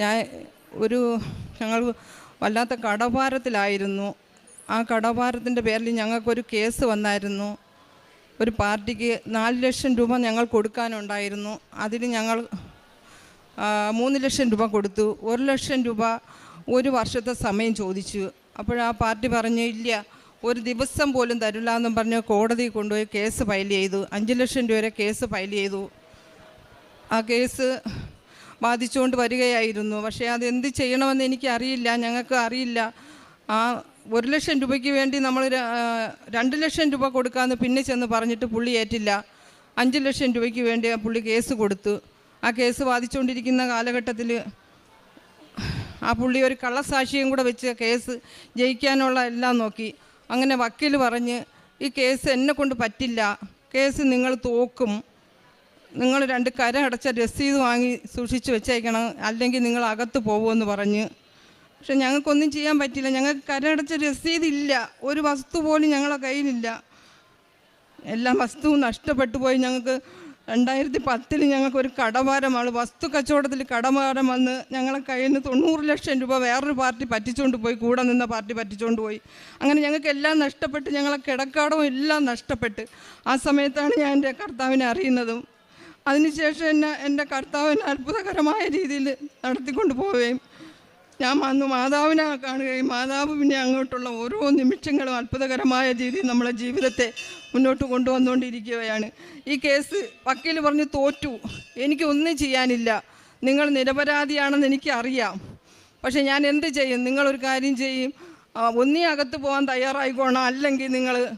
ഞാൻ ഒരു ഞങ്ങൾ വല്ലാത്ത കടഭാരത്തിലായിരുന്നു. ആ കടഭാരത്തിന്റെ പേരിൽ ഞങ്ങൾക്കൊരു കേസ് വന്നായിരുന്നു. ഒരു പാർട്ടിക്ക് നാല് ലക്ഷം രൂപ ഞങ്ങൾ കൊടുക്കാനുണ്ടായിരുന്നു. അതിന് ഞങ്ങൾ മൂന്ന് ലക്ഷം രൂപ കൊടുത്തു. ഒരു ലക്ഷം രൂപ ഒരു വർഷത്തെ സമയം ചോദിച്ചു. അപ്പോഴാ പാർട്ടി പറഞ്ഞു ഇല്ല ഒരു ദിവസം പോലും തരില്ല എന്നും പറഞ്ഞ് കോടതി കൊണ്ടുപോയി കേസ് ഫയൽ ചെയ്തു. അഞ്ച് ലക്ഷം രൂപ വരെ കേസ് ഫയൽ ചെയ്തു. ആ കേസ് ബാധിച്ചുകൊണ്ട് വരികയായിരുന്നു. പക്ഷേ അത് എന്ത് ചെയ്യണമെന്ന് എനിക്ക് അറിയില്ല ഞങ്ങൾക്ക് അറിയില്ല. ആ ഒരു ലക്ഷം രൂപയ്ക്ക് വേണ്ടി നമ്മൾ രണ്ട് ലക്ഷം രൂപ കൊടുക്കാമെന്ന് പിന്നെ ചെന്ന് പറഞ്ഞിട്ട് പുള്ളി ഏറ്റില്ല. അഞ്ച് ലക്ഷം രൂപയ്ക്ക് വേണ്ടി ആ പുള്ളി കേസ് കൊടുത്തു. ആ കേസ് ബാധിച്ചുകൊണ്ടിരിക്കുന്ന കാലഘട്ടത്തിൽ ആ പുള്ളി ഒരു കള്ളസാക്ഷിയും കൂടെ വെച്ച് കേസ് ജയിക്കാനുള്ള എല്ലാം നോക്കി. അങ്ങനെ വക്കീൽ പറഞ്ഞ് ഈ കേസ് എന്നെ കൊണ്ട് പറ്റില്ല. കേസ് നിങ്ങൾ തോക്കും. നിങ്ങൾ രണ്ട് കര അടച്ച രസീത് വാങ്ങി സൂക്ഷിച്ച് വെച്ചേക്കണം. അല്ലെങ്കിൽ നിങ്ങൾ അകത്ത് പോകുമെന്ന് പറഞ്ഞ്. പക്ഷെ ഞങ്ങൾക്കൊന്നും ചെയ്യാൻ പറ്റില്ല. ഞങ്ങൾക്ക് കരടച്ച രസീതില്ല ഒരു വസ്തു പോലും ഞങ്ങളെ കയ്യിലില്ല. എല്ലാ വസ്തുവും നഷ്ടപ്പെട്ടു പോയി. ഞങ്ങൾക്ക് രണ്ടായിരത്തി പത്തിൽ ഞങ്ങൾക്കൊരു കടഭാരമാണ് വസ്തു കച്ചവടത്തിൽ കടഭാരം വന്ന് ഞങ്ങളെ കയ്യിൽ നിന്ന് തൊണ്ണൂറ് ലക്ഷം രൂപ വേറൊരു പാർട്ടി പറ്റിച്ചുകൊണ്ട് പോയി. കൂടെ നിന്ന പാർട്ടി പറ്റിച്ചുകൊണ്ട് പോയി. അങ്ങനെ ഞങ്ങൾക്ക് എല്ലാം നഷ്ടപ്പെട്ട് ഞങ്ങളെ കിടക്കാടവും എല്ലാം നഷ്ടപ്പെട്ട്. ആ സമയത്താണ് ഞാൻ എന്റെ കർത്താവിനെ അറിയുന്നതും അതിനുശേഷം എന്നെ എന്റെ കർത്താവിനെ അത്ഭുതകരമായ രീതിയിൽ നടത്തിക്കൊണ്ട് പോവുകയും ഞാൻ വന്ന് മാതാവിനെ കാണുകയും മാതാവ് പിന്നെ അങ്ങോട്ടുള്ള ഓരോ നിമിഷങ്ങളും അത്ഭുതകരമായ രീതിയിൽ നമ്മളെ ജീവിതത്തെ മുന്നോട്ട് കൊണ്ടുവന്നുകൊണ്ടിരിക്കുകയാണ്. ഈ കേസ് വക്കീൽ പറഞ്ഞ് തോറ്റു. എനിക്ക് ഒന്നും ചെയ്യാനില്ല. നിങ്ങൾ നിരപരാധിയാണെന്ന് എനിക്കറിയാം. പക്ഷേ ഞാൻ എന്ത് ചെയ്യും? നിങ്ങളൊരു കാര്യം ചെയ്യും. ഒന്നീ അകത്ത് പോകാൻ തയ്യാറായിക്കോണം. അല്ലെങ്കിൽ നിങ്ങൾ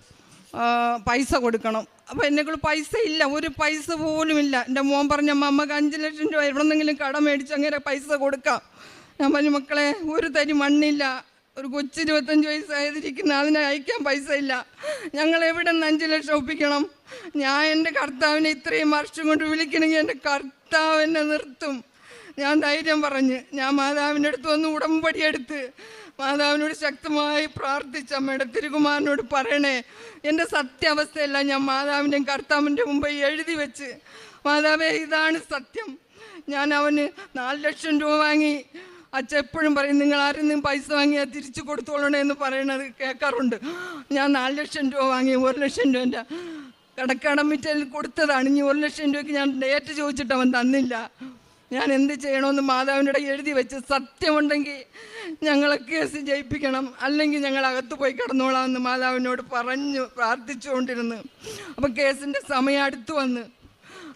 പൈസ കൊടുക്കണം. അപ്പോൾ എന്നെക്കൂടെ പൈസ ഇല്ല. ഒരു പൈസ പോലും ഇല്ല. എന്റെ മോൻ പറഞ്ഞ അമ്മയ്ക്ക് അഞ്ച് ലക്ഷം രൂപ എവിടെന്നെങ്കിലും കടം മേടിച്ച് അങ്ങനെ പൈസ കൊടുക്കാം. ഞാൻ പറഞ്ഞു മക്കളെ ഒരു തരി മണ്ണില്ല. ഒരു കൊച്ചു ഇരുപത്തഞ്ച് വയസ്സായതിരിക്കുന്ന അതിനെ അയക്കാൻ പൈസ ഇല്ല. ഞങ്ങൾ എവിടെ നിന്ന് അഞ്ച് ലക്ഷം ഒപ്പിക്കണം? ഞാൻ എന്റെ കർത്താവിനെ ഇത്രയും വർഷം കൊണ്ട് വിളിക്കണമെങ്കിൽ എന്റെ കർത്താവ് എന്നെ നിർത്തും. ഞാൻ ധൈര്യം പറഞ്ഞ് ഞാൻ മാതാവിന്റെ അടുത്ത് വന്ന് ഉടമ്പടി എടുത്ത് മാതാവിനോട് ശക്തമായി പ്രാർത്ഥിച്ച അമ്മയുടെ തിരുകുമാരനോട് പറയണേ എന്റെ സത്യാവസ്ഥയെല്ലാം ഞാൻ മാതാവിന്റെയും കർത്താവിന്റെ മുമ്പ് എഴുതി വെച്ച്. മാതാവേ ഇതാണ് സത്യം. ഞാൻ അവന് നാല് ലക്ഷം രൂപ വാങ്ങി. അച്ഛ എപ്പോഴും പറയും നിങ്ങൾ ആരെങ്കിലും പൈസ വാങ്ങിയാൽ തിരിച്ചു കൊടുത്തോളണേ എന്ന് പറയണത് കേൾക്കാറുണ്ട്. ഞാൻ നാല് ലക്ഷം രൂപ വാങ്ങി ഒരു ലക്ഷം രൂപ എന്റെ കടക്കടം കൊടുത്തതാണ്. ഇനി ഒരു ലക്ഷം രൂപയ്ക്ക് ഞാൻ ഡേറ്റ് ചോദിച്ചിട്ട് അവൻ തന്നില്ല. ഞാൻ എന്ത് ചെയ്യണമെന്ന് മാതാവിന്റെ ഇടയിൽ എഴുതി വെച്ച് സത്യമുണ്ടെങ്കിൽ ഞങ്ങളെ കേസ് ജയിപ്പിക്കണം. അല്ലെങ്കിൽ ഞങ്ങൾ അകത്ത് പോയി കിടന്നോളാമെന്ന് മാതാവിനോട് പറഞ്ഞു പ്രാർത്ഥിച്ചുകൊണ്ടിരുന്നു. അപ്പം കേസിന്റെ സമയം അടുത്ത് വന്ന്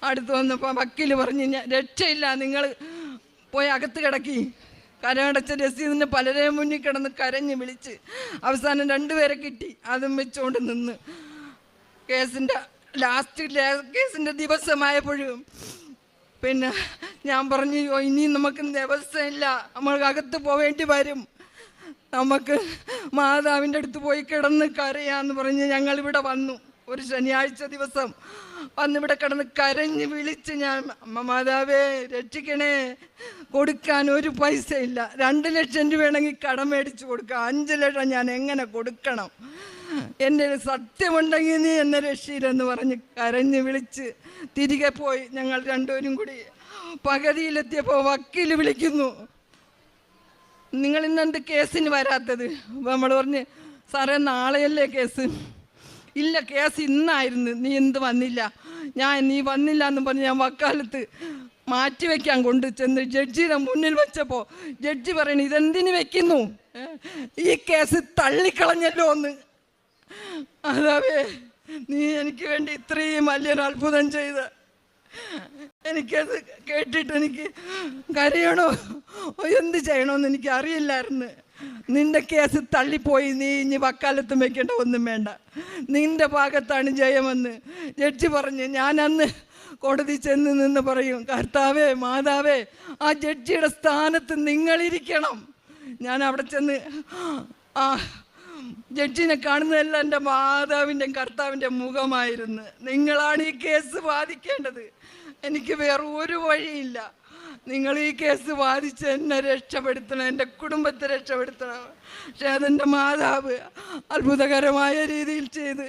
അടുത്ത് വന്നപ്പോൾ വക്കീൽ പറഞ്ഞ് ഞാൻ രക്ഷയില്ല നിങ്ങൾ പോയി അകത്ത് കിടക്കി. കരമടച്ച രസീതിന് പലരെയും മുന്നിൽ കിടന്ന് കരഞ്ഞ് വിളിച്ച് അവസാനം രണ്ടുപേരെ കിട്ടി. അതും വെച്ചുകൊണ്ട് നിന്ന്. കേസിന്റെ ലാസ്റ്റ് കേസിന്റെ ദിവസമായപ്പോഴും പിന്നെ ഞാൻ പറഞ്ഞു ഇനി നമുക്ക് ദിവസമില്ല. നമ്മൾക്ക് അകത്ത് പോവേണ്ടി വരും. നമുക്ക് മാതാവിന്റെ അടുത്ത് പോയി കിടന്ന് കരയാന്ന് പറഞ്ഞ് ഞങ്ങളിവിടെ വന്നു. ഒരു ശനിയാഴ്ച ദിവസം വന്നിവിടെ കിടന്ന് കരഞ്ഞ് വിളിച്ച് ഞാൻ മാതാവേ രക്ഷിക്കണേ. കൊടുക്കാൻ ഒരു പൈസ ഇല്ല രണ്ട് ലക്ഷം രൂപ വേണമെങ്കിൽ കടം മേടിച്ച് കൊടുക്കാം. അഞ്ച് ലക്ഷം ഞാൻ എങ്ങനെ കൊടുക്കണം? എന്റെ ഒരു സത്യമുണ്ടെങ്കിൽ നീ എന്നെ രക്ഷയില്ലെന്ന് പറഞ്ഞ് കരഞ്ഞ് വിളിച്ച് തിരികെ പോയി ഞങ്ങൾ രണ്ടുപേരും കൂടി പകുതിയിലെത്തിയപ്പോൾ വക്കീൽ വിളിക്കുന്നു. നിങ്ങൾ ഇന്നെന്ത് കേസിന് വരാത്തത്? നമ്മൾ പറഞ്ഞ് സാറേ നാളെയല്ലേ കേസ്? ഇല്ല കേസ് ഇന്നായിരുന്നു. നീ എന്ത് വന്നില്ല? ഞാൻ നീ വന്നില്ല എന്ന് പറഞ്ഞ് ഞാൻ വക്കാലത്ത് മാറ്റി വെക്കാൻ കൊണ്ട് ചെന്ന് ജഡ്ജിയുടെ മുന്നിൽ വെച്ചപ്പോൾ ജഡ്ജി പറയണ ഇതെന്തിന് വെക്കുന്നു? ഈ കേസ് തള്ളിക്കളഞ്ഞല്ലോ എന്ന്. അതാവേ നീ എനിക്ക് വേണ്ടി ഇത്രയും വലിയൊരു അത്ഭുതം ചെയ്ത്. എനിക്കത് കേട്ടിട്ട് എനിക്ക് കരയണോ? എന്ത് ചെയ്യണമെന്ന് എനിക്ക് അറിയില്ലായിരുന്നു. നിന്റെ കേസ് തള്ളിപ്പോയി. നീ ഇനി വക്കാലത്തും വെക്കേണ്ട ഒന്നും വേണ്ട. നിന്റെ ഭാഗത്താണ് ജയമെന്ന് ജഡ്ജി പറഞ്ഞു ഞാൻ അന്ന് കോടതി ചെന്ന് നിന്ന് പറയും കർത്താവേ മാതാവേ ആ ജഡ്ജിയുടെ സ്ഥാനത്ത് നിങ്ങളിരിക്കണം. ഞാൻ അവിടെ ചെന്ന് ആ ജഡ്ജിനെ കാണുന്നതെല്ലാം എന്റെ മാതാവിന്റെ കർത്താവിന്റെ മുഖമായിരുന്നു. നിങ്ങളാണ് ഈ കേസ് വാദിക്കേണ്ടത്. എനിക്ക് വേറെ ഒരു വഴിയില്ല. നിങ്ങൾ ഈ കേസ് വാദിച്ച് എന്നെ രക്ഷപ്പെടുത്തണം എന്റെ കുടുംബത്തെ രക്ഷപ്പെടുത്തണം. പക്ഷേ അതെന്റെ മാതാവ് അത്ഭുതകരമായ രീതിയിൽ ചെയ്ത്